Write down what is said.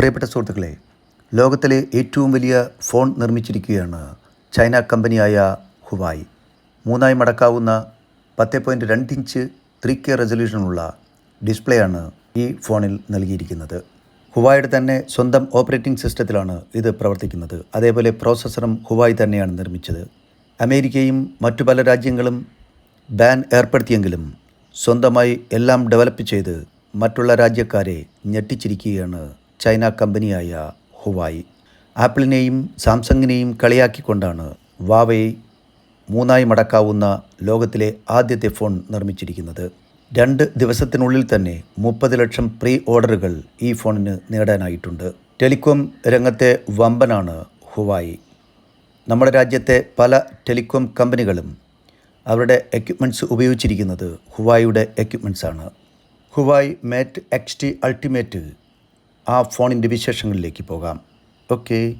പ്രിയപ്പെട്ട സുഹൃത്തുക്കളെ ലോകത്തിലെ ഏറ്റവും വലിയ ഫോൺ നിർമ്മിച്ചിരിക്കുകയാണ് ചൈന കമ്പനിയായ ഹുവായി. മൂന്നായി മടക്കാവുന്ന പത്ത് പോയിന്റ് രണ്ട് ഇഞ്ച് ത്രീ കെ റെസൊല്യൂഷനുള്ള ഡിസ്പ്ലേ ആണ് ഈ ഫോണിൽ നൽകിയിരിക്കുന്നത്. ഹുവായുടെ തന്നെ സ്വന്തം ഓപ്പറേറ്റിംഗ് സിസ്റ്റത്തിലാണ് ഇത് പ്രവർത്തിക്കുന്നത്. അതേപോലെ പ്രോസസ്സറും ഹുവായി തന്നെയാണ് നിർമ്മിച്ചത്. അമേരിക്കയും മറ്റു പല രാജ്യങ്ങളും ബാൻ ഏർപ്പെടുത്തിയെങ്കിലും സ്വന്തമായി എല്ലാം ഡെവലപ്പ് ചെയ്ത് മറ്റുള്ള രാജ്യക്കാരെ ഞെട്ടിച്ചിരിക്കുകയാണ് ചൈന കമ്പനിയായ ഹുവായ്. ആപ്പിളിനെയും സാംസങ്ങിനെയും കളിയാക്കിക്കൊണ്ടാണ് വാവയെ മൂന്നായി മടക്കാവുന്ന ലോകത്തിലെ ആദ്യത്തെ ഫോൺ നിർമ്മിച്ചിരിക്കുന്നത്. രണ്ട് ദിവസത്തിനുള്ളിൽ തന്നെ മുപ്പത് ലക്ഷം പ്രീ ഓർഡറുകൾ ഈ ഫോണിന് നേടാനായിട്ടുണ്ട്. ടെലികോം രംഗത്തെ വമ്പനാണ് ഹുവായ്. നമ്മുടെ രാജ്യത്തെ പല ടെലികോം കമ്പനികളും അവരുടെ എക്യുപ്മെന്റ്സ് ഉപയോഗിച്ചിരിക്കുന്നത് ഹുവായുടെ എക്യുപ്മെന്റ്സാണ് Huawei Mate X T Ultimate ആ ഫോണിന്റെ വിശേഷങ്ങളിലേക്ക് പോകാം. ഓക്കേ.